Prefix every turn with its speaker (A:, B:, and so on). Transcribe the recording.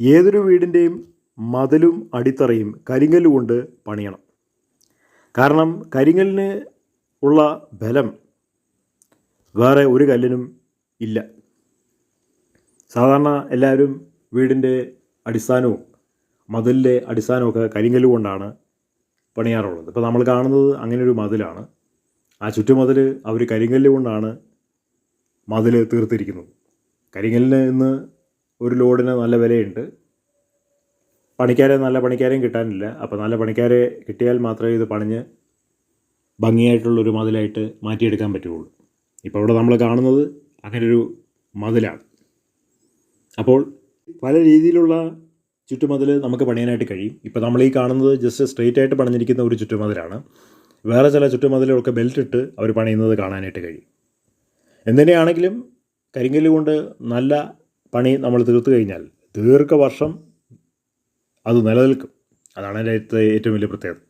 A: ഏതൊരു വീടിന്റെയും മതിലും അടിത്തറയും കരിങ്കല്ല് കൊണ്ട് പണിയണം. കാരണം കരിങ്കല്ലിന് ഉള്ള ബലം വേറെ ഒരു കല്ലിനും ഇല്ല. സാധാരണ എല്ലാവരും വീടിന്റെ അടിസ്ഥാനവും മതിലിന്റെ അടിസ്ഥാനമൊക്കെ കരിങ്കല്ല് കൊണ്ടാണ് പണിയാറുള്ളത്. ഇപ്പോൾ നമ്മൾ കാണുന്നത് അങ്ങനെ ഒരു മതിലാണ്. ആ ചുറ്റുമതിൽ അവർ കരിങ്കല്ല് കൊണ്ടാണ് മതിൽ തീർത്തിരിക്കുന്നത്. കരിങ്കല്ലിന് ഇന്ന് ഒരു ലോഡിന് നല്ല വിലയുണ്ട്. പണിക്കാരെ നല്ല പണിക്കാരെയും കിട്ടാനില്ല. അപ്പോൾ നല്ല പണിക്കാരെ കിട്ടിയാൽ മാത്രമേ ഇത് പണിഞ്ഞ് ഭംഗിയായിട്ടുള്ളൊരു മതിലായിട്ട് മാറ്റിയെടുക്കാൻ പറ്റുള്ളൂ ഇപ്പോൾ ഇവിടെ നമ്മൾ കാണുന്നത് അങ്ങനൊരു മതിലാണ്. അപ്പോൾ പല രീതിയിലുള്ള ചുറ്റുമതിൽ നമുക്ക് പണിയാനായിട്ട് കഴിയും. ഇപ്പോൾ നമ്മൾ ഈ കാണുന്നത് ജസ്റ്റ് സ്ട്രെയിറ്റ് ആയിട്ട് പണിഞ്ഞിരിക്കുന്ന ഒരു ചുറ്റുമതിലാണ്. വേറെ ചില ചുറ്റുമതിലൊക്കെ ബെൽറ്റ് ഇട്ട് അവർ പണിയുന്നത് കാണാനായിട്ട് കഴിയും. എന്തിനെയാണെങ്കിലും കരിങ്കല്ല് കൊണ്ട് നല്ല പണി നമ്മൾ തീർത്തു കഴിഞ്ഞാൽ ദീർഘവർഷം അത് നിലനിൽക്കും. അതാണ് അതിന്റെ ഏറ്റവും വലിയ പ്രത്യേകത.